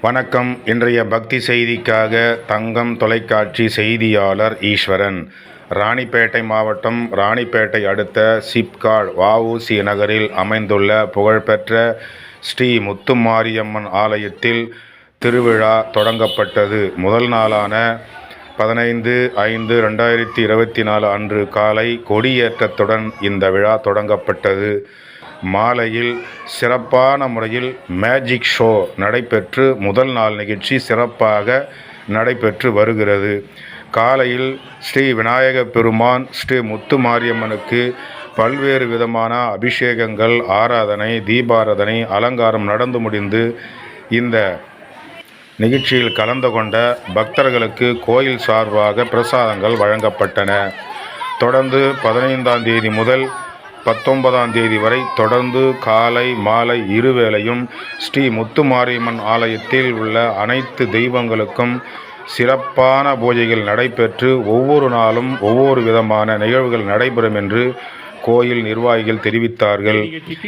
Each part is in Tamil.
வணக்கம். இன்றைய பக்தி செய்திக்காக தங்கம் தொலைக்காட்சி செய்தியாளர் ஈஸ்வரன். ராணிப்பேட்டை மாவட்டம் ராணிப்பேட்டை அடுத்த சிப்காட் வஉசி நகரில் அமைந்துள்ள புகழ்பெற்ற ஸ்ரீ முத்துமாரியம்மன் ஆலயத்தில் திருவிழா தொடங்கப்பட்டது. முதல் நாளான பதினைந்து ஐந்து ரெண்டாயிரத்தி இருபத்தி நாலு அன்று காலை கொடியேற்றத்துடன் இந்த விழா தொடங்கப்பட்டது. மாலையில் சிறப்பான முறையில் மேஜிக் ஷோ நடைபெற்று முதல் நாள் நிகழ்ச்சி சிறப்பாக நடைபெற்று வருகிறது. காலையில் ஸ்ரீ விநாயக பெருமான் ஸ்ரீ முத்து மாரியம்மனுக்கு பல்வேறு விதமான அபிஷேகங்கள் ஆராதனை தீபாராதனை அலங்காரம் நடந்து முடிந்து இந்த நிகழ்ச்சியில் கலந்து கொண்ட பக்தர்களுக்கு கோயில் சார்பாக பிரசாதங்கள் வழங்கப்பட்டன. தொடர்ந்து பதினைந்தாம் தேதி முதல் பத்தொன்பதாம் தேதி வரை தொடர்ந்து காலை மாலை இருவேளையும் ஸ்ரீ முத்துமாரியம்மன் ஆலயத்தில் உள்ள அனைத்து தெய்வங்களுக்கும் சிறப்பான பூஜைகள் நடைபெற்று ஒவ்வொரு நாளும் ஒவ்வொரு விதமான நிகழ்வுகள் நடைபெறும் என்று கோயில் நிர்வாகிகள் தெரிவித்தார்கள்.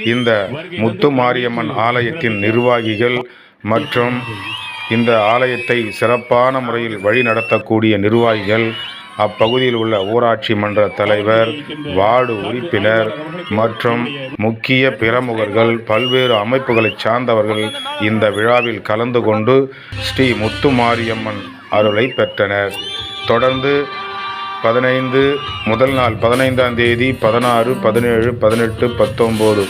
இந்த முத்துமாரியம்மன் ஆலயத்தின் நிர்வாகிகள் மற்றும் இந்த ஆலயத்தை சிறப்பான முறையில் வழி நடத்தக்கூடிய நிர்வாகிகள் அப்பகுதியில் உள்ள ஊராட்சி மன்ற தலைவர் வார்டு உறுப்பினர் மற்றும் முக்கிய பிரமுகர்கள் பல்வேறு அமைப்புகளைச் சார்ந்தவர்கள் இந்த விழாவில் கலந்து கொண்டு ஸ்ரீ முத்துமாரியம்மன் அருளை பெற்றனர். தொடர்ந்து பதினைந்து முதல் நாள் பதினைந்தாம் தேதி பதினாறு பதினேழு பதினெட்டு பத்தொம்போது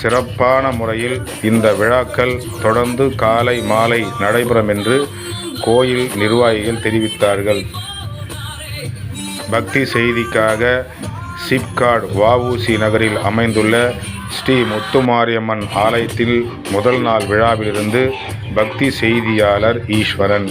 சிறப்பான முறையில் இந்த விழாக்கள் தொடர்ந்து காலை மாலை நடைபெறும் என்று கோயில் நிர்வாகிகள் தெரிவித்தார்கள். பக்தி செய்திக்காக சிப்காட் வஉசி நகரில் அமைந்துள்ள ஸ்ரீ முத்துமாரியம்மன் ஆலயத்தில் முதல் நாள் விழாவிலிருந்து பக்தி செய்தியாளர் ஈஸ்வரன்.